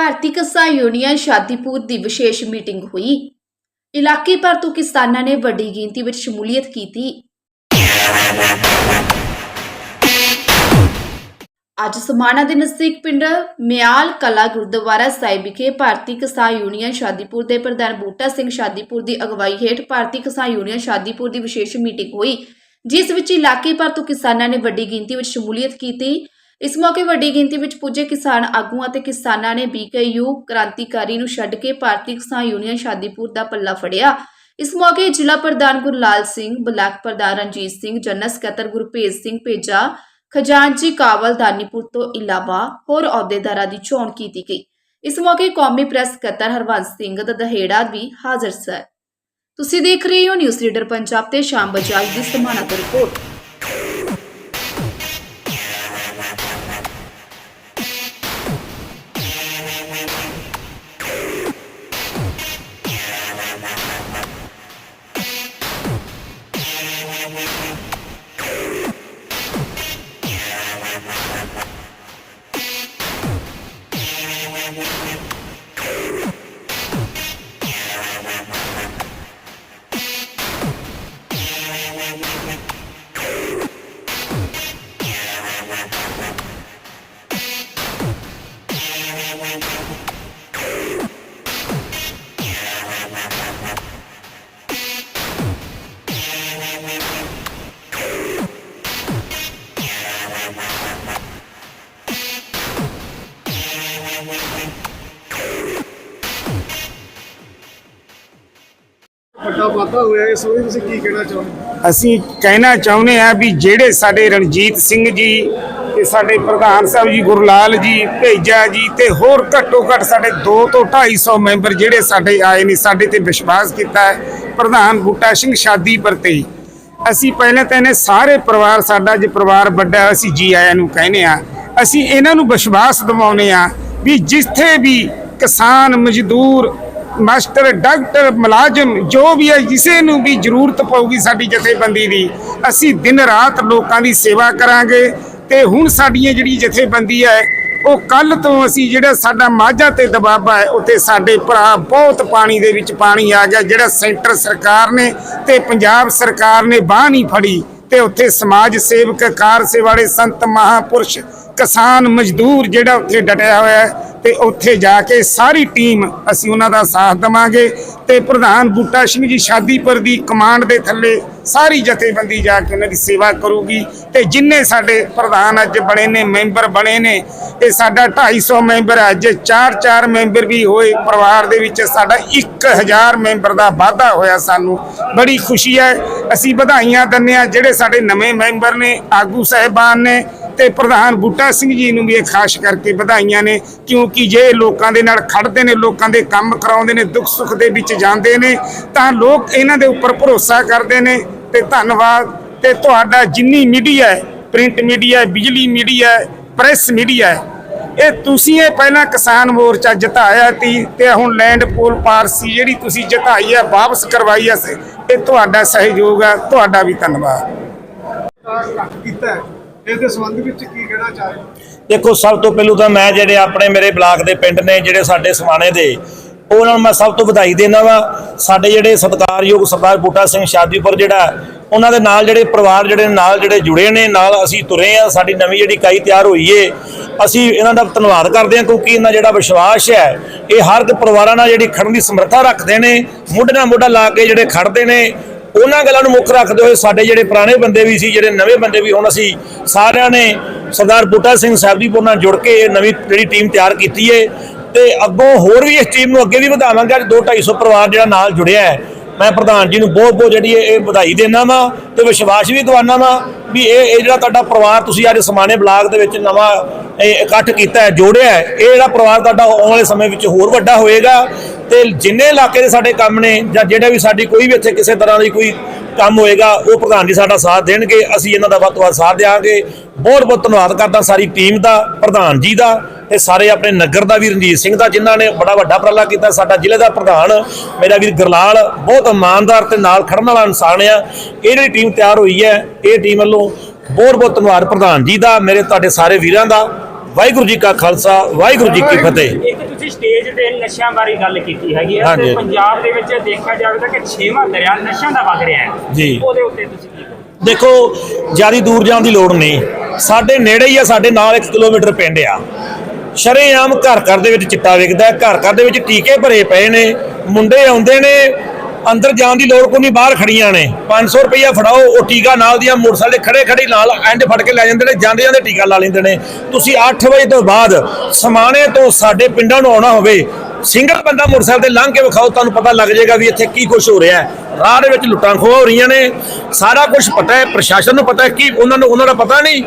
ਭਾਰਤੀ ਕਿਸਾਨ ਯੂਨੀਅਨ ਸ਼ਾਦੀਪੁਰ ਦੀ ਵਿਸ਼ੇਸ਼ ਮੀਟਿੰਗ ਹੋਈ। ਇਲਾਕੇ ਭਰ ਤੋਂ ਕਿਸਾਨਾਂ ਨੇ ਵੱਡੀ ਗਿਣਤੀ ਵਿੱਚ ਸ਼ਮੂਲੀਅਤ ਕੀਤੀ। ਅੱਜ ਸਮਾਣਾ ਦੇ ਨਜ਼ਦੀਕ ਪਿੰਡ ਮਿਆਲ ਕਲਾ ਗੁਰਦੁਆਰਾ ਸਾਹਿਬ ਵਿਖੇ ਭਾਰਤੀ ਕਿਸਾਨ ਯੂਨੀਅਨ ਸ਼ਾਦੀਪੁਰ ਦੇ ਪ੍ਰਧਾਨ ਬੂਟਾ ਸਿੰਘ ਸ਼ਾਦੀਪੁਰ ਦੀ ਅਗਵਾਈ ਹੇਠ ਭਾਰਤੀ ਕਿਸਾਨ ਯੂਨੀਅਨ ਸ਼ਾਦੀਪੁਰ ਦੀ ਵਿਸ਼ੇਸ਼ ਮੀਟਿੰਗ ਹੋਈ, ਜਿਸ ਵਿੱਚ ਇਲਾਕੇ ਭਰ ਤੋਂ ਕਿਸਾਨਾਂ ਨੇ ਵੱਡੀ ਗਿਣਤੀ ਵਿੱਚ ਸ਼ਮੂਲੀਅਤ ਕੀਤੀ। ਇਸ ਮੌਕੇ ਵੱਡੀ ਗਿਣਤੀ ਵਿੱਚ ਪੁੱਜੇ ਕਿਸਾਨ ਆਗੂਆਂ ਅਤੇ ਕਿਸਾਨਾਂ ਨੇ ਬੀਕੇਯੂ ਕ੍ਰਾਂਤੀਕਾਰੀ ਨੂੰ ਛੱਡ ਕੇ ਭਾਰਤੀ ਕਿਸਾਨ ਯੂਨੀਅਨ ਸ਼ਾਦੀਪੁਰ ਦਾ ਪੱਲਾ ਫੜਿਆ। ਇਸ ਮੌਕੇ ਜ਼ਿਲ੍ਹਾ ਪ੍ਰਧਾਨ ਗੁਰਲਾਲ ਸਿੰਘ, ਬਲਾਕ ਪ੍ਰਧਾਨ ਰਣਜੀਤ ਸਿੰਘ, ਜਨਰਲ ਸਕੱਤਰ ਗੁਰਪ੍ਰੀਤ ਸਿੰਘ ਭੇਜਾ ਖਜ਼ਾਨਜੀ ਕਾਵਲ ਦਾਨੀਪੁਰ ਤੋਂ ਇਲਾਵਾ ਹੋਰ ਅਹੁਦੇਦਾਰਾਂ ਦੀ ਚੋਣ ਕੀਤੀ ਗਈ। ਇਸ ਮੌਕੇ ਕੌਮੀ ਪ੍ਰੈਸ ਸਕੱਤਰ ਹਰਵੰਸ ਸਿੰਘ ਦਹੇੜਾ ਵੀ ਹਾਜ਼ਰ ਸਨ। ਤੁਸੀਂ ਦੇਖ ਰਹੇ ਹੋ ਨਿਊਜ਼ ਰੀਡਰ ਪੰਜਾਬ ਤੇ ਸ਼ਾਮ ਬਜਾਜ ਦੀ ਸਮਾਣਾ ਤੋਂ ਰਿਪੋਰਟ। ਵੱਡਾ ਵਾਧਾ ਹੋਇਆ ਇਸ ਬਾਰੇ ਤੁਸੀਂ ਕੀ ਕਹਿਣਾ ਚਾਹੁੰਦੇ ਅਸੀਂ ਕਹਿਣਾ ਚਾਹੁੰਦੇ ਆ ਵੀ ਜਿਹੜੇ ਸਾਡੇ ਰਣਜੀਤ ਸਿੰਘ ਜੀ ਤੇ ਸਾਡੇ ਪ੍ਰਧਾਨ ਸਾਹਿਬ ਜੀ, ਗੁਰਲਾਲ ਜੀ, ਭੇਜਾ ਜੀ ਤੇ ਹੋਰ ਘੱਟੋ ਘੱਟ ਸਾਡੇ 2 ਤੋਂ 250 ਮੈਂਬਰ ਜਿਹੜੇ ਸਾਡੇ ਆਏ ਨੇ, ਸਾਡੇ ਤੇ ਵਿਸ਼ਵਾਸ ਕੀਤਾ ਹੈ, ਪ੍ਰਧਾਨ ਬੂਟਾ ਸਿੰਘ ਸ਼ਾਦੀ ਪ੍ਰਤੀ ਅਸੀਂ ਪਹਿਲਾਂ ਤਾਂ ਇਹਨੇ ਸਾਰੇ ਪਰਿਵਾਰ, ਸਾਡਾ ਜੇ ਪਰਿਵਾਰ ਵੱਡਾ ਅਸੀਂ ਜੀ ਆਇਆਂ ਨੂੰ ਕਹਿੰਦੇ ਆ ਅਸੀਂ ਇਹਨਾਂ ਨੂੰ ਵਿਸ਼ਵਾਸ ਦਿਵਾਉਂਦੇ ਆ ਵੀ ਜਿੱਥੇ ਵੀ ਕਿਸਾਨ, ਮਜ਼ਦੂਰ ਮਾਸਟਰ, ਡਾਕਟਰ, ਮੁਲਾਜ਼ਮ, ਜੋ ਵੀ ਹੈ, ਕਿਸੇ ਨੂੰ ਵੀ ਜ਼ਰੂਰਤ ਪਊਗੀ ਸਾਡੀ ਜਥੇਬੰਦੀ ਦੀ, ਅਸੀਂ ਦਿਨ ਰਾਤ ਲੋਕਾਂ ਦੀ ਸੇਵਾ ਕਰਾਂਗੇ। ਤੇ ਹੁਣ ਸਾਡੀਆਂ ਜਿਹੜੀ ਜਥੇਬੰਦੀ ਹੈ, ਉਹ ਕੱਲ ਤੋਂ ਅਸੀਂ ਜਿਹੜਾ ਸਾਡਾ ਮਾਝਾ ਤੇ ਦਬਾਬਾ ਹੈ, ਉੱਥੇ ਸਾਡੇ ਭਰਾ ਬਹੁਤ ਪਾਣੀ ਦੇ ਵਿੱਚ ਪਾਣੀ ਆ ਗਿਆ, ਜਿਹੜਾ ਸੈਂਟਰ ਸਰਕਾਰ ਨੇ ਤੇ ਪੰਜਾਬ ਸਰਕਾਰ ਨੇ ਬਾਹ ਨਹੀਂ ਫੜੀ। ਤੇ ਉੱਥੇ ਸਮਾਜ ਸੇਵਕ, ਕਾਰ ਸੇਵਾੜੇ ਸੰਤ ਮਹਾਪੁਰਸ਼ ਕਿਸਾਨ ਮਜ਼ਦੂਰ ਜਿਹੜਾ ਉੱਥੇ ਡਟਿਆ ਹੋਇਆ ਹੈ ਤੇ ਉੱਥੇ ਜਾ ਕੇ ਸਾਰੀ ਟੀਮ ਅਸੀਂ ਉਹਨਾਂ ਦਾ ਸਾਥ ਦੇਵਾਂਗੇ ਤੇ ਪ੍ਰਧਾਨ ਬੂਟਾ ਸਿੰਘ ਜੀ ਸ਼ਾਦੀਪੁਰ ਦੀ ਕਮਾਂਡ ਦੇ ਥੱਲੇ ਸਾਰੀ ਜਥੇਬੰਦੀ ਜਾ ਕੇ ਉਹਨਾਂ ਦੀ ਸੇਵਾ ਕਰੂਗੀ ਤੇ ਜਿੰਨੇ ਸਾਡੇ ਪ੍ਰਧਾਨ ਅੱਜ ਬਣੇ ਨੇ, ਮੈਂਬਰ ਬਣੇ ਨੇ ਇਹ ਸਾਡਾ 250 ਮੈਂਬਰ ਅੱਜ 4-4 ਮੈਂਬਰ ਵੀ ਹੋਏ, ਪਰਿਵਾਰ ਦੇ ਵਿੱਚ ਸਾਡਾ 1000 ਮੈਂਬਰ ਦਾ ਵਾਧਾ ਹੋਇਆ ਸਾਨੂੰ। ਬੜੀ ਖੁਸ਼ੀ ਹੈ। ਅਸੀਂ ਵਧਾਈਆਂ ਦਿੰਦੇ ਹਾਂ ਜਿਹੜੇ ਸਾਡੇ ਨਵੇਂ ਮੈਂਬਰ ਨੇ, ਆਗੂ ਸਹਿਬਾਨ ਨੇ ਤੇ ਪ੍ਰਧਾਨ ਬੂਟਾ ਸਿੰਘ ਜੀ ਨੂੰ ਵੀ ਇਹ ਖਾਸ ਕਰਕੇ ਵਧਾਈਆਂ ਨੇ, ਕਿਉਂਕਿ ਜੇ ਇਹ ਲੋਕਾਂ ਦੇ ਨਾਲ ਖੜਦੇ ਨੇ, ਲੋਕਾਂ ਦੇ ਕੰਮ ਕਰਾਉਂਦੇ ਨੇ, ਦੁੱਖ ਸੁੱਖ ਦੇ ਵਿੱਚ ਜਾਂਦੇ ਨੇ, ਤਾਂ ਲੋਕ ਇਹਨਾਂ ਦੇ ਉੱਪਰ ਭਰੋਸਾ ਕਰਦੇ ਨੇ। ਤੇ ਧੰਨਵਾਦ। ਤੇ ਤੁਹਾਡਾ ਜਿੰਨੀ ਮੀਡੀਆ ਹੈ, ਪ੍ਰਿੰਟ ਮੀਡੀਆ ਬਿਜਲੀ ਮੀਡੀਆ ਪ੍ਰੈਸ ਮੀਡੀਆ ਇਹ ਤੁਸੀਂ ਇਹ ਪਹਿਲਾਂ ਕਿਸਾਨ ਮੋਰਚਾ ਜਿਤਾਇਆ ਸੀ ਤੇ ਹੁਣ ਲੈਂਡ ਪੂਲ ਪਾਰਸੀ ਜਿਹੜੀ ਤੁਸੀਂ ਜਿਤਾਈ ਹੈ, ਵਾਪਸ ਕਰਵਾਈ ਹੈ, ਇਹ ਤੁਹਾਡਾ ਸਹਿਯੋਗ ਹੈ, ਤੁਹਾਡਾ ਵੀ ਧੰਨਵਾਦ। ਕੀਤਾ ਇਸ ਦੇ ਸੰਬੰਧ ਵਿੱਚ ਕੀ ਕਹਿਣਾ ਚਾਹੁੰਦੇ ਦੇਖੋ, ਸਭ ਤੋਂ ਪਹਿਲੂ ਤਾਂ ਮੈਂ ਜਿਹੜੇ ਆਪਣੇ ਮੇਰੇ ਬਲਾਕ ਦੇ ਪਿੰਡ ਨੇ, ਜਿਹੜੇ ਸਾਡੇ ਸਮਾਣੇ ਦੇ, ਉਹਨਾਂ ਨੂੰ ਮੈਂ ਸਭ ਤੋਂ ਵਧਾਈ ਦੇਣਾ ਵਾ। ਸਾਡੇ ਜਿਹੜੇ ਸਤਿਕਾਰਯੋਗ ਸਰਦਾਰ ਬੂਟਾ ਸਿੰਘ ਸ਼ਾਦੀਪੁਰ ਜਿਹੜਾ, ਉਹਨਾਂ ਦੇ ਨਾਲ ਜਿਹੜੇ ਪਰਿਵਾਰ ਜਿਹੜੇ ਨਾਲ ਜਿਹੜੇ ਜੁੜੇ ਨੇ, ਨਾਲ ਅਸੀਂ ਤੁਰੇ ਆ, ਸਾਡੀ ਨਵੀਂ ਜਿਹੜੀ ਇਕਾਈ ਤਿਆਰ ਹੋਈ ਏ। ਅਸੀਂ ਇਹਨਾਂ ਦਾ ਧੰਨਵਾਦ ਕਰਦੇ ਹਾਂ ਕਿਉਂਕਿ ਇਹਨਾਂ ਜਿਹੜਾ ਵਿਸ਼ਵਾਸ ਹੈ, ਇਹ ਹਰ ਇੱਕ ਪਰਿਵਾਰਾਂ ਨਾਲ ਜਿਹੜੀ ਖੜਨ ਦੀ ਸਮਰੱਥਾ ਰੱਖਦੇ ਨੇ, ਮੋਢੇ ਨਾਲ ਮੋਢਾ ਲਾ ਕੇ ਜਿਹੜੇ ਖੜਦੇ ਨੇ ਉਹਨਾਂ ਗੱਲਾਂ ਨੂੰ ਮੁੱਖ ਰੱਖਦੇ ਹੋਏ ਸਾਡੇ ਜਿਹੜੇ ਪੁਰਾਣੇ ਬੰਦੇ ਵੀ ਸੀ, ਜਿਹੜੇ ਨਵੇਂ ਬੰਦੇ ਵੀ, ਹੁਣ ਅਸੀਂ ਸਾਰਿਆਂ ਨੇ ਸਰਦਾਰ ਬੂਟਾ ਸਿੰਘ ਸਾਹਿਬ ਸਾਹਿਬਦੀਪੁਰ ਨਾਲ ਜੁੜ ਕੇ ਇਹ ਨਵੀਂ ਜਿਹੜੀ ਟੀਮ ਤਿਆਰ ਕੀਤੀ ਹੈ ਤੇ ਅੱਗੋਂ ਹੋਰ ਵੀ ਇਸ ਟੀਮ ਨੂੰ ਅੱਗੇ ਵੀ ਵਧਾਵਾਂਗੇ। ਅੱਜ 2 250 ਪਰਿਵਾਰ ਜਿਹੜਾ ਨਾਲ ਜੁੜਿਆ ਹੈ। ਮੈਂ ਪ੍ਰਧਾਨ ਜੀ ਨੂੰ ਬਹੁਤ ਬਹੁਤ ਜਿਹੜੀ ਇਹ ਇਹ ਵਧਾਈ ਦੇਣਾ ਵਾ ਤੇ ਵਿਸ਼ਵਾਸ ਵੀ ਦਿਵਾਨਾ ਵਾ ਵੀ ਇਹ ਇਹ ਜਿਹੜਾ ਤੁਹਾਡਾ ਪਰਿਵਾਰ ਤੁਸੀਂ ਅੱਜ ਸਮਾਣੇ ਬਲਾਕ ਦੇ ਵਿੱਚ ਨਵਾਂ ਇਕੱਠ ਕੀਤਾ ਹੈ, ਜੋੜਿਆ ਹੈ। ਇਹ ਜਿਹੜਾ ਪਰਿਵਾਰ ਤੁਹਾਡਾ ਆਉਣ ਵਾਲੇ ਸਮੇਂ ਵਿੱਚ ਹੋਰ ਵੱਡਾ ਹੋਏਗਾ ਤੇ ਜਿੰਨੇ ਇਲਾਕੇ ਦੇ ਸਾਡੇ ਕੰਮ ਨੇ ਜਾਂ ਜਿਹੜਾ ਵੀ ਸਾਡੀ ਕੋਈ ਵੀ ਇੱਥੇ ਕਿਸੇ ਤਰ੍ਹਾਂ ਦੀ ਕੋਈ ਕੰਮ ਹੋਏਗਾ, ਉਹ ਪ੍ਰਧਾਨ ਜੀ ਸਾਡਾ ਸਾਥ ਦੇਣਗੇ। ਅਸੀਂ ਇਹਨਾਂ ਦਾ ਵੱਧ ਤੋਂ ਵੱਧ ਸਾਥ ਦੇਵਾਂਗੇ ਬਹੁਤ ਬਹੁਤ ਧੰਨਵਾਦ ਕਰਦਾ ਸਾਰੀ ਟੀਮ ਦਾ, ਪ੍ਰਧਾਨ ਜੀ ਦਾ ਤੇ ਸਾਰੇ ਆਪਣੇ ਨਗਰ ਦਾ ਵੀ ਰਣਜੀਤ ਸਿੰਘ ਦਾ, ਜਿਨ੍ਹਾਂ ਨੇ ਬੜਾ ਵੱਡਾ ਉਪਰਾਲਾ ਕੀਤਾ। ਸਾਡਾ ਜ਼ਿਲ੍ਹੇ ਦਾ ਪ੍ਰਧਾਨ, ਮੇਰਾ ਵੀਰ ਗਰਲਾਲ, ਬਹੁਤ ਇਮਾਨਦਾਰ ਤੇ ਨਾਲ ਖੜਨ ਵਾਲਾ ਇਨਸਾਨ ਆ। ਇਹ ਜਿਹੜੀ ਟੀਮ ਤਿਆਰ ਹੋਈ ਹੈ, ਇਹ ਟੀਮ ਵੱਲੋਂ ਬਹੁਤ ਬਹੁਤ ਧੰਨਵਾਦ ਪ੍ਰਧਾਨ ਜੀ ਦਾ, ਮੇਰੇ ਤੁਹਾਡੇ ਸਾਰੇ ਵੀਰਾਂ ਦਾ। ਵਾਹਿਗੁਰੂ ਜੀ ਕਾ ਖਾਲਸਾ ਵਾਹਿਗੁਰੂ ਜੀ ਕੀ ਫਤਿਹ ਇੱਕ ਤੁਸੀਂ ਸਟੇਜ ਤੇ ਨਸ਼ਿਆਂ ਬਾਰੇ ਗੱਲ ਕੀਤੀ ਹੈਗੀ ਹੈ ਹਾਂਜੀ। ਤੇ ਪੰਜਾਬ ਦੇ ਵਿੱਚ ਦੇਖਿਆ ਜਾਵੇ ਤਾਂ ਕਿ ਛੇਵਾਂ ਦਰਿਆ ਨਸ਼ਿਆਂ ਦਾ ਵਗ ਰਿਹਾ ਹੈ ਜੀ। ਉਹਦੇ ਉੱਤੇ ਤੁਸੀਂ ਕੀ ਕਹੋਗੇ? ਦੇਖੋ ਜ਼ਿਆਦਾ ਦੂਰ ਜਾਣ ਦੀ ਲੋੜ ਨਹੀਂ ਸਾਡੇ ਨੇੜੇ ਹੀ ਆ ਸਾਡੇ ਨਾਲ 1 ਕਿਲੋਮੀਟਰ ਪਿੰਡ ਆ ਸ਼ਰੇਆਮ ਘਰ ਘਰ ਦੇ ਵਿੱਚ ਚਿੱਟਾ ਵਿਕਦਾ ਹੈ, ਘਰ ਘਰ ਦੇ ਵਿੱਚ ਟੀਕੇ ਭਰੇ ਪਏ ਨੇ ਮੁੰਡੇ ਆਉਂਦੇ ਨੇ ਅੰਦਰ ਜਾਣ ਦੀ ਲੋੜ ਕੋਈ ਨਹੀਂ, ਬਾਹਰ ਖੜੀਆਂ ਨੇ। 500 ਰੁਪਈਆ ਫੜਾਓ, ਉਹ ਟੀਕਾ ਨਾਲ ਦੀਆਂ ਮੋਟਰਸਾਈਕਲ ਦੇ ਖੜੇ ਖੜੇ ਨਾਲ ਐਂਡ ਫੜ ਕੇ ਲੈ ਜਾਂਦੇ ਨੇ, ਜਾਂਦੇ ਜਾਂਦੇ ਟੀਕਾ ਲਾ ਲੈਂਦੇ ਨੇ। ਤੁਸੀਂ 8 ਵਜੇ ਤੋਂ ਬਾਅਦ ਸਮਾਣੇ ਤੋਂ ਸਾਡੇ ਪਿੰਡਾਂ ਨੂੰ ਆਉਣਾ ਹੋਵੇ, ਸਿੰਗਲ ਬੰਦਾ ਮੋਟਰਸਾਈਕਲ ਤੇ ਲੰਘ ਕੇ ਵਿਖਾਓ, ਤੁਹਾਨੂੰ ਪਤਾ ਲੱਗ ਜਾਏਗਾ ਵੀ ਇੱਥੇ ਕੀ ਕੁਝ ਹੋ ਰਿਹਾ ਹੈ। ਰਾਹ ਦੇ ਵਿੱਚ ਲੁੱਟਾਂ ਖੋਹਾਂ ਹੋ ਰਹੀਆਂ ਨੇ। ਸਾਰਾ ਕੁਝ ਪਤਾ ਹੈ, ਪ੍ਰਸ਼ਾਸਨ ਨੂੰ ਪਤਾ ਹੈ ਕਿ ਉਹਨਾਂ ਨੂੰ, ਉਹਨਾਂ ਦਾ ਪਤਾ ਨਹੀਂ।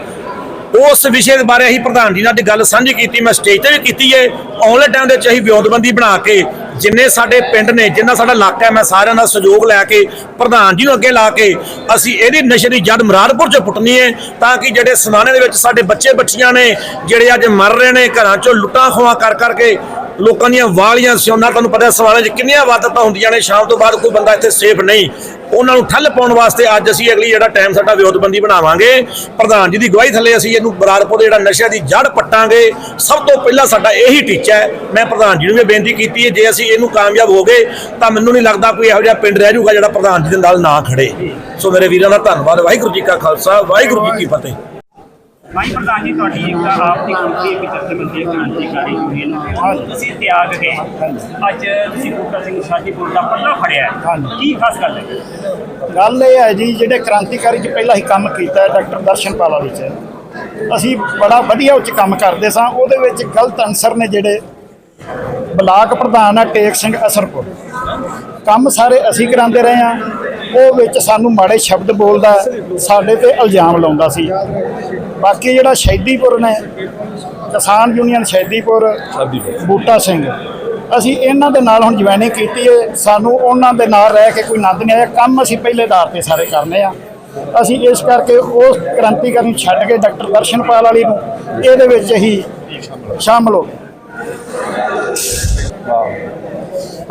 ਉਸ ਵਿਸ਼ੇ ਦੇ ਬਾਰੇ ਅਸੀਂ ਪ੍ਰਧਾਨ ਜੀ ਨਾਲ ਗੱਲ ਸਾਂਝੀ ਕੀਤੀ, ਮੈਂ ਸਟੇਜ ਤੇ ਵੀ ਕੀਤੀ ਹੈ। ਆਨਲਾਈਨ ਟਾਈਮ ਦੇ ਵਿੱਚ ਅਸੀਂ ਵਿਉਂਤਬੰਦੀ ਬਣਾ ਕੇ ਜਿੰਨੇ ਸਾਡੇ ਪਿੰਡ ਨੇ, ਜਿੰਨਾ ਸਾਡਾ ਇਲਾਕਾ ਮੈਂ ਸਾਰਿਆਂ ਦਾ ਸਹਿਯੋਗ ਲੈ ਕੇ, ਪ੍ਰਧਾਨ ਜੀ ਨੂੰ ਅੱਗੇ ਲਾ ਕੇ ਅਸੀਂ ਇਹਦੀ ਨਸ਼ੇ ਦੀ ਜੜ ਮੁਰਾਦਪੁਰ ਚ ਪੁੱਟਣੀ ਹੈ ਤਾਂ ਕਿ ਜਿਹੜੇ ਸਮਾਨੇ ਦੇ ਵਿੱਚ ਸਾਡੇ ਬੱਚੇ ਬੱਚੀਆਂ ਨੇ, ਜਿਹੜੇ ਅੱਜ ਮਰ ਰਹੇ ਨੇ, ਘਰਾਂ ਚੋਂ ਲੁੱਟਾਂ ਖੋਹਾਂ ਕਰ ਕਰਕੇ ਲੋਕਾਂ ਦੀਆਂ ਵਾਲੀਆਂ ਸਿਉਣਾ ਤੁਹਾਨੂੰ ਪਤਾ ਸਵਾਲਾਂ 'ਚ ਕਿੰਨੀਆਂ ਵਾਰਦਾਤਾਂ ਹੁੰਦੀਆਂ ਨੇ। ਸ਼ਾਮ ਤੋਂ ਬਾਅਦ ਕੋਈ ਬੰਦਾ ਇੱਥੇ ਸੇਫ ਨਹੀਂ। ਉਹਨਾਂ ਨੂੰ ਠੱਲ ਪਾਉਣ ਵਾਸਤੇ ਅੱਜ ਅਸੀਂ ਅਗਲੀ ਜਿਹੜਾ ਟਾਈਮ ਸਾਡਾ ਵਿਉਂਤਬੰਦੀ ਬਣਾਵਾਂਗੇ। ਪ੍ਰਧਾਨ ਜੀ ਦੀ ਗਵਾਹੀ ਥੱਲੇ ਅਸੀਂ ਇਹਨੂੰ ਬਰਾਰਪੁਰ ਦੇ ਜਿਹੜਾ ਨਸ਼ਿਆਂ ਦੀ ਜੜ ਪੱਟਾਂਗੇ। ਸਭ ਤੋਂ ਪਹਿਲਾਂ ਸਾਡਾ ਇਹੀ ਟੀਚਾ ਹੈ। ਮੈਂ ਪ੍ਰਧਾਨ ਜੀ ਨੂੰ ਵੀ ਬੇਨਤੀ ਕੀਤੀ ਹੈ, ਜੇ ਅਸੀਂ ਇਹਨੂੰ ਕਾਮਯਾਬ ਹੋ ਗਏ, ਤਾਂ ਮੈਨੂੰ ਨਹੀਂ ਲੱਗਦਾ ਕੋਈ ਇਹੋ ਜਿਹਾ ਪਿੰਡ ਰਹਿ ਜਾਊਗਾ ਜਿਹੜਾ ਪ੍ਰਧਾਨ ਜੀ ਦੇ ਨਾਲ ਨਾ ਖੜੇ। ਸੋ ਮੇਰੇ ਵੀਰਾਂ ਦਾ ਧੰਨਵਾਦ। ਵਾਹਿਗੁਰੂ ਜੀ ਕਾ ਖਾਲਸਾ, ਵਾਹਿਗੁਰੂ ਜੀ ਕੀ ਫਤਿਹ। ਭਾਈ ਪ੍ਰਧਾਨ ਜੀ ਤੁਹਾਡੀ ਇੱਕ ਆਪ ਦੀ ਕੁਰਸੀ ਇੱਕ ਜਥੇਬੰਦੀ ਕ੍ਰਾਂਤੀਕਾਰੀ ਯੂਨੀਅਨ ਤੁਸੀਂ ਤਿਆਗ ਕੇ ਅੱਜ ਤੁਸੀਂ ਬੂਟਾ ਸਿੰਘ ਸ਼ਾਦੀਪੁਰ ਦਾ ਪੱਲਾ ਫੜਿਆ। ਕੀ ਖਾਸ ਗੱਲ ਹੈ? ਗੱਲ ਇਹ ਹੈ ਜੀ ਜਿਹੜੇ ਕ੍ਰਾਂਤੀਕਾਰੀ ਚ ਪਹਿਲਾਂ ਹੀ ਕੰਮ ਕੀਤਾ ਡਾਕਟਰ ਦਰਸ਼ਨਪਾਲ ਵਿੱਚ। ਅਸੀਂ ਬੜਾ ਵਧੀਆ ਉੱਚ ਕੰਮ ਕਰਦੇ ਸਾਂ ਉਹਦੇ ਵਿੱਚ ਗਲਤ ਅਨਸਰ ਨੇ ਜਿਹੜੇ ਬਲਾਕ ਪ੍ਰਧਾਨ ਆ ਟੇਕ ਸਿੰਘ ਅਸਰਪੁਰ। ਕੰਮ ਸਾਰੇ ਅਸੀਂ ਕਰਾਉਂਦੇ ਰਹੇ ਆ ਉਹ ਵਿੱਚ ਸਾਨੂੰ ਮਾੜੇ ਸ਼ਬਦ ਬੋਲਦਾ ਸਾਡੇ ਤੇ ਇਲਜ਼ਾਮ ਲਾਉਂਦਾ ਸੀ। ਬਾਕੀ ਜਿਹੜਾ ਸ਼ਹੀਦੀਪੁਰ ਨੇ ਕਿਸਾਨ ਯੂਨੀਅਨ ਸ਼ਹੀਦੀਪੁਰ ਬੂਟਾ ਸਿੰਘ ਅਸੀਂ ਇਹਨਾਂ ਦੇ ਨਾਲ ਹੁਣ ਜੁਆਇਨਿੰਗ ਕੀਤੀ ਹੈ ਸਾਨੂੰ ਉਹਨਾਂ ਦੇ ਨਾਲ ਰਹਿ ਕੇ ਕੋਈ ਆਨੰਦ ਨਹੀਂ ਆਇਆ ਕੰਮ ਅਸੀਂ ਪਹਿਲੇ ਦਾਰ ਤੇ ਸਾਰੇ ਕਰਨੇ ਆ। ਅਸੀਂ ਇਸ ਕਰਕੇ ਉਸ ਕ੍ਰਾਂਤੀਕਾਰੀ ਨੂੰ ਛੱਡ ਕੇ ਡਾਕਟਰ ਦਰਸ਼ਨਪਾਲ ਵਾਲੀ ਨੂੰ ਇਹਦੇ ਵਿੱਚ ਹੀ ਸ਼ਾਮਲ ਹੋ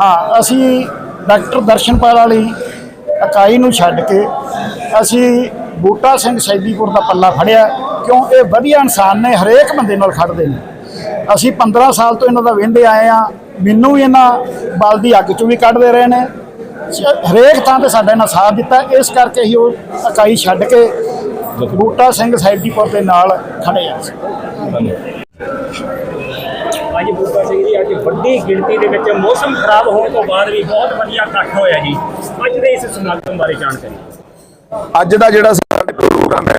ਹਾਂ ਅਸੀਂ ਡਾਕਟਰ ਦਰਸ਼ਨਪਾਲ ਵਾਲੀ ਇਕਾਈ ਨੂੰ ਛੱਡ ਕੇ ਅਸੀਂ ਬੂਟਾ ਸਿੰਘ ਸੈਦੀਪੁਰ ਦਾ ਪੱਲਾ ਫੜਿਆ। ਕਿਉਂ? ਇਹ ਵਧੀਆ ਇਨਸਾਨ ਨੇ ਹਰੇਕ ਬੰਦੇ ਨਾਲ ਖੜਦੇ ਨੇ। ਅਸੀਂ 15 ਸਾਲ ਤੋਂ ਇਹਨਾਂ ਦਾ ਵਹਿੰਦੇ ਆਏ ਆ ਮੈਨੂੰ ਵੀ ਇਹਨਾਂ ਬਲ ਦੀ ਅੱਗ ਚੋਂ ਵੀ ਕੱਢਦੇ ਰਹੇ ਨੇ। ਹਰੇਕ ਥਾਂ ਤੇ ਸਾਡਾ ਇਹਨਾਂ ਸਾਥ ਦਿੱਤਾ। ਇਸ ਕਰਕੇ ਹੀ ਉਹ ਇਕਾਈ ਛੱਡ ਕੇ ਬੂਟਾ ਸਿੰਘ ਸੈਦੀਪੁਰ ਦੇ ਨਾਲ ਖੜੇ ਆ। ਅੱਜ ਬੂਟਾ ਸਿੰਘ ਜੀ ਅੱਜ ਵੱਡੀ ਗਿਣਤੀ ਦੇ ਵਿੱਚ ਮੌਸਮ ਖਰਾਬ ਹੋਣ ਤੋਂ ਬਾਅਦ ਵੀ ਬਹੁਤ ਵਧੀਆ ਇਕੱਠ ਹੋਇਆ ਜੀ। ਅੱਜ ਦੇ ਇਸ ਸਮਾਗਮ ਬਾਰੇ ਜਾਣਕਾਰੀ ਅੱਜ ਦਾ ਜਿਹੜਾ ਸਾਡਾ ਪ੍ਰੋਗਰਾਮ ਹੈ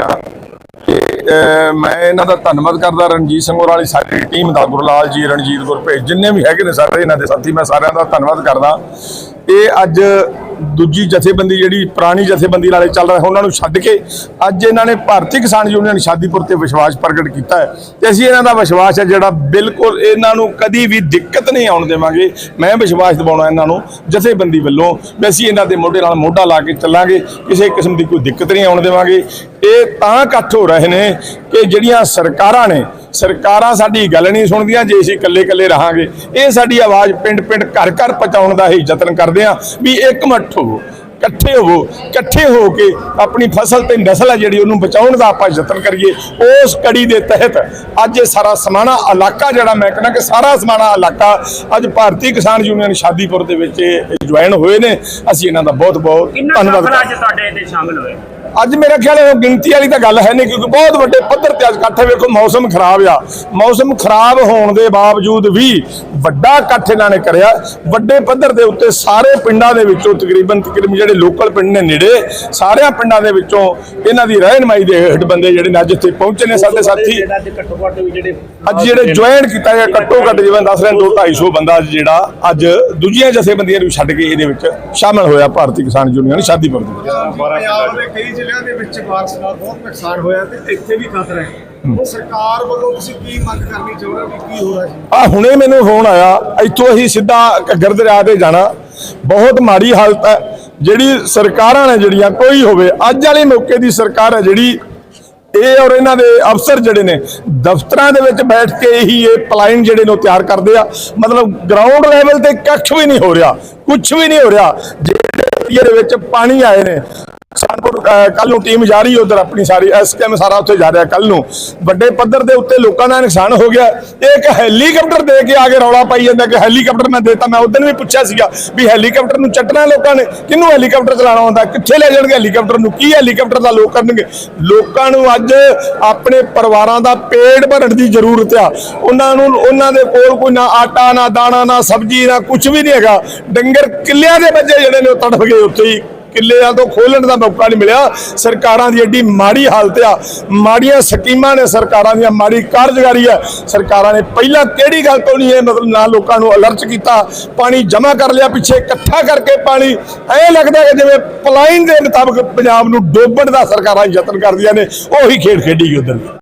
ਇਹ ਮੈਂ ਇਹਨਾਂ ਦਾ ਧੰਨਵਾਦ ਕਰਦਾ ਰਣਜੀਤ ਸਿੰਘ ਹੋਰ ਵਾਲੀ ਸਾਡੀ ਟੀਮ ਦਾ, ਗੁਰਲਾਲ ਜੀ, ਰਣਜੀਤ ਗੁਰਪ੍ਰੀਤ, ਜਿੰਨੇ ਵੀ ਹੈਗੇ ਨੇ ਸਾਰੇ ਇਹਨਾਂ ਦੇ ਸਾਥੀ, ਮੈਂ ਸਾਰਿਆਂ ਦਾ ਧੰਨਵਾਦ ਕਰਦਾ। ਇਹ ਅੱਜ ਦੂਜੀ ਜਥੇਬੰਦੀ ਜਿਹੜੀ ਪੁਰਾਣੀ ਜਥੇਬੰਦੀ ਨਾਲੇ ਚੱਲ ਰਿਹਾ, ਉਹਨਾਂ ਨੂੰ ਛੱਡ ਕੇ ਅੱਜ ਇਹਨਾਂ ਨੇ ਭਾਰਤੀ ਕਿਸਾਨ ਯੂਨੀਅਨ ਸ਼ਾਦੀਪੁਰ ਤੇ ਵਿਸ਼ਵਾਸ ਪ੍ਰਗਟ ਕੀਤਾ ਹੈ। ਤੇ ਅਸੀਂ ਇਹਨਾਂ ਦਾ ਵਿਸ਼ਵਾਸ ਹੈ ਜਿਹੜਾ ਬਿਲਕੁਲ ਇਹਨਾਂ ਨੂੰ ਕਦੀ ਵੀ ਦਿੱਕਤ ਨਹੀਂ ਆਉਣ ਦੇਵਾਂਗੇ। ਮੈਂ ਵਿਸ਼ਵਾਸ ਦਿਵਾਉਣਾ ਇਹਨਾਂ ਨੂੰ ਜਥੇਬੰਦੀ ਵੱਲੋਂ ਵੀ ਅਸੀਂ ਇਹਨਾਂ ਦੇ ਮੋਢੇ ਨਾਲ ਮੋਢਾ ਲਾ ਕੇ ਚੱਲਾਂਗੇ, ਕਿਸੇ ਕਿਸਮ ਦੀ ਕੋਈ ਦਿੱਕਤ ਨਹੀਂ ਆਉਣ ਦੇਵਾਂਗੇ। ਇਹ ਤਾਂ ਇਕੱਠ ਹੋ ਰਹੇ ਨੇ ਕਿ ਜਿਹੜੀਆਂ ਸਰਕਾਰਾਂ ਨੇ ਸਰਕਾਰਾਂ ਸਾਡੀ ਗੱਲ ਨਹੀਂ ਸੁਣਦੀਆਂ ਜੇ ਅਸੀਂ ਇਕੱਲੇ-ਇਕੱਲੇ ਰਹਾਂਗੇ ਇਹ ਸਾਡੀ ਆਵਾਜ਼ ਪਿੰਡ-ਪਿੰਡ ਘਰ-ਘਰ ਪਹੁੰਚਾਉਣ ਦਾ ਹੀ ਯਤਨ ਕਰਦੇ ਆ ਵੀ ਇੱਕਮਠ ਹੋਵੋ ਇਕੱਠੇ ਹੋਵੋ ਇਕੱਠੇ ਹੋ ਕੇ ਆਪਣੀ ਫਸਲ ਤੇ ਨਸਲ ਹੈ ਜਿਹੜੀ ਉਹਨੂੰ ਬਚਾਉਣ ਦਾ ਆਪਾਂ ਯਤਨ ਕਰੀਏ। ਉਸ ਕੜੀ ਦੇ ਤਹਿਤ ਅੱਜ ਇਹ ਸਾਰਾ ਸਮਾਣਾ ਇਲਾਕਾ ਜਿਹੜਾ ਮੈਂ ਕਹਿੰਦਾ ਕਿ ਸਾਰਾ ਸਮਾਣਾ ਇਲਾਕਾ ਅੱਜ ਭਾਰਤੀ ਕਿਸਾਨ ਯੂਨੀਅਨ ਸ਼ਾਦੀਪੁਰ ਦੇ ਵਿੱਚ ਜੁਆਇਨ ਹੋਏ ਨੇ। ਅਸੀਂ ਇਹਨਾਂ ਦਾ ਬਹੁਤ-ਬਹੁਤ ਕਿੰਨਾ ਧੰਨਵਾਦ ਅੱਜ ਤੁਹਾਡੇ ਤੇ ਸ਼ਾਮਲ ਹੋਏ। ਅੱਜ ਮੇਰਾ ਖਿਆਲ ਉਹ ਗਿਣਤੀ ਵਾਲੀ ਤਾਂ ਗੱਲ ਹੈ ਨਹੀਂ, ਕਿਉਂਕਿ ਬਹੁਤ ਵੱਡੇ ਪੱਧਰ ਤੇ ਅੱਜ ਇਕੱਠ ਵੇਖੋ, ਮੌਸਮ ਖਰਾਬ ਆ। ਮੌਸਮ ਖਰਾਬ ਹੋਣ ਦੇ ਬਾਵਜੂਦ ਵੀ ਵੱਡਾ ਇਕੱਠ ਇਹਨਾਂ ਨੇ ਕਰਿਆ। ਵੱਡੇ ਪੱਧਰ ਦੇ ਉੱਤੇ ਸਾਰੇ ਪਿੰਡਾਂ ਦੇ ਵਿੱਚੋਂ ਤਕਰੀਬਨ ਤਕਰੀਬਨ ਜਿਹੜੇ ਲੋਕਲ ਪਿੰਡ ਨੇ ਨੇੜੇ, ਸਾਰਿਆਂ ਪਿੰਡਾਂ ਦੇ ਵਿੱਚੋਂ ਇਹਨਾਂ ਦੀ ਰਹਿਨਮਾਈ ਦੇ ਹੇਠ ਬੰਦੇ ਜਿਹੜੇ ਨੇ ਅੱਜ ਇੱਥੇ ਪਹੁੰਚੇ ਨੇ ਸਾਡੇ ਸਾਥੀ। ਅੱਜ ਜਿਹੜੇ ਜੁਆਇਨ ਕੀਤਾ ਗਿਆ, ਘੱਟੋ ਘੱਟ ਜਿਵੇਂ ਦੱਸ ਰਹੇ 2 250 ਬੰਦਾ ਜਿਹੜਾ ਅੱਜ ਦੂਜੀਆਂ ਜਥੇਬੰਦੀਆਂ ਨੂੰ ਛੱਡ ਕੇ ਇਹਦੇ ਵਿੱਚ ਸ਼ਾਮਲ ਹੋਇਆ, ਭਾਰਤੀ ਕਿਸਾਨ ਯੂਨੀਅਨ ਸ਼ਾਦੀਪੁਰ ਦੇ ਵਿੱਚ। ਜ਼ਿਲ੍ਹਿਆਂ ਦੇ ਵਿੱਚ ਬਾਰਿਸ਼ ਨਾਲ ਬਹੁਤ ਨੁਕਸਾਨ ਹੋਇਆ ਤੇ ਇੱਥੇ ਵੀ ਖਤਰਾ ਹੈ। ਉਹ ਸਰਕਾਰ ਵੱਲੋਂ ਤੁਸੀਂ ਕੀ ਮੰਗ ਕਰਨੀ ਚਾਹੁੰਦੇ ਹੋ ਕਿ ਹੋ ਰਿਹਾ ਜੀ? ਆ ਹੁਣੇ ਮੈਨੂੰ ਫੋਨ ਆਇਆ ਇੱਥੋਂ ਅਸੀਂ ਸਿੱਧਾ ਘੱਗਰ ਦਰਿਆ ਤੇ ਜਾਣਾ। ਬਹੁਤ ਮਾੜੀ ਹਾਲਤ ਹੈ ਜਿਹੜੀ ਸਰਕਾਰਾਂ ਨੇ ਜਿਹੜੀਆਂ ਕੋਈ ਹੋਵੇ ਅੱਜ ਵਾਲੇ ਮੌਕੇ ਦੀ ਸਰਕਾਰ ਹੈ ਜਿਹੜੀ ਇਹ ਔਰ ਇਹਨਾਂ ਦੇ ਅਫਸਰ ਜਿਹੜੇ ਨੇ ਦਫ਼ਤਰਾਂ ਦੇ ਵਿੱਚ ਬੈਠ ਕੇ ਹੀ ਇਹ ਪਲਾਨ ਜਿਹੜੇ ਨੇ ਤਿਆਰ ਕਰਦੇ ਆ। ਮਤਲਬ ਗਰਾਊਂਡ ਲੈਵਲ ਤੇ ਕੱਖ ਵੀ ਨਹੀਂ ਹੋ ਰਿਹਾ ਕੁਝ ਵੀ ਨਹੀਂ ਹੋ ਰਿਹਾ। ਜਿਹੜੇ ਏਰੀਏ ਦੇ ਵਿੱਚ ਪਾਣੀ ਆਏ ਨੇ ਸੁਲਤਾਨਪੁਰ ਕੱਲ ਨੂੰ ਟੀਮ ਜਾ ਰਹੀ ਉਧਰ ਆਪਣੀ ਸਾਰੀ ਐਸਕੇਐਮ ਸਾਰਾ ਉੱਥੇ ਜਾ ਰਿਹਾ ਕੱਲ ਨੂੰ। ਵੱਡੇ ਪੱਧਰ ਦੇ ਉੱਤੇ ਲੋਕਾਂ ਦਾ ਨੁਕਸਾਨ ਹੋ ਗਿਆ। ਇਹ ਇੱਕ ਹੈਲੀਕਾਪਟਰ ਦੇ ਕੇ ਆ ਕੇ ਰੌਲਾ ਪਾਈ ਜਾਂਦਾ ਕਿ ਹੈਲੀਕਾਪਟਰ ਮੈਂ ਦੇਤਾ, ਮੈਂ ਉਦੋਂ ਵੀ ਪੁੱਛਿਆ ਸੀਗਾ ਵੀ ਹੈਲੀਕਾਪਟਰ ਨੂੰ ਚੱਟਣਾ ਲੋਕਾਂ ਨੇ। ਕਿਹਨੂੰ ਹੈਲੀਕਾਪਟਰ ਚਲਾਉਣਾ ਹੁੰਦਾ? ਕਿੱਥੇ ਲੈ ਜਾਣਗੇ ਹੈਲੀਕਾਪਟਰ ਨੂੰ? ਕੀ ਹੈਲੀਕਾਪਟਰ ਦਾ ਲੋਕ ਕਰਨਗੇ? ਲੋਕਾਂ ਨੂੰ ਅੱਜ ਆਪਣੇ ਪਰਿਵਾਰਾਂ ਦਾ ਪੇਟ ਭਰਨ ਦੀ ਜ਼ਰੂਰਤ ਆ। ਉਹਨਾਂ ਨੂੰ, ਉਹਨਾਂ ਦੇ ਕੋਲ ਕੋਈ ਨਾ ਆਟਾ, ਨਾ ਦਾਣਾ, ਨਾ ਸਬਜ਼ੀ, ਨਾ ਕੁਝ ਵੀ ਨਹੀਂ ਹੈਗਾ। ਡੰਗਰ ਕਿੱਲਿਆਂ ਦੇ ਬੱਚੇ ਜਿਹੜੇ ਨੇ ਉਹ ਤੜਫ ਗਏ ਉੱਥੇ ਹੀ। ਕਿੱਲਿਆਂ ਤੋਂ ਖੋਲਣ ਦਾ ਮੌਕਾ ਨਹੀਂ ਮਿਲਿਆ। ਸਰਕਾਰਾਂ ਦੀ ਐਡੀ ਮਾੜੀ ਹਾਲਤ ਆ। ਮਾੜੀਆਂ ਸਕੀਮਾਂ ਨੇ ਸਰਕਾਰਾਂ ਦੀਆਂ, ਮਾੜੀ ਕਾਰਜਕਾਰੀ ਆ। ਸਰਕਾਰਾਂ ਨੇ ਪਹਿਲਾਂ ਕਿਹੜੀ ਗੱਲ ਤੋਂ ਨਹੀਂ ਇਹ ਮਤਲਬ ਨਾ ਲੋਕਾਂ ਨੂੰ ਅਲਰਟ ਕੀਤਾ? ਪਾਣੀ ਜਮ੍ਹਾਂ ਕਰ ਲਿਆ, ਪਿੱਛੇ ਇਕੱਠਾ ਕਰਕੇ ਪਾਣੀ। ਐ ਲੱਗਦਾ ਕਿ ਜਿਵੇਂ ਪਲਾਈਨ ਦੇ ਮੁਤਾਬਕ ਪੰਜਾਬ ਨੂੰ ਡੋਬਣ ਦਾ ਸਰਕਾਰਾਂ ਯਤਨ ਕਰਦੀਆਂ ਨੇ। ਉਹੀ ਖੇਡ ਖੇਡੀ ਗਈ ਉਧਰ।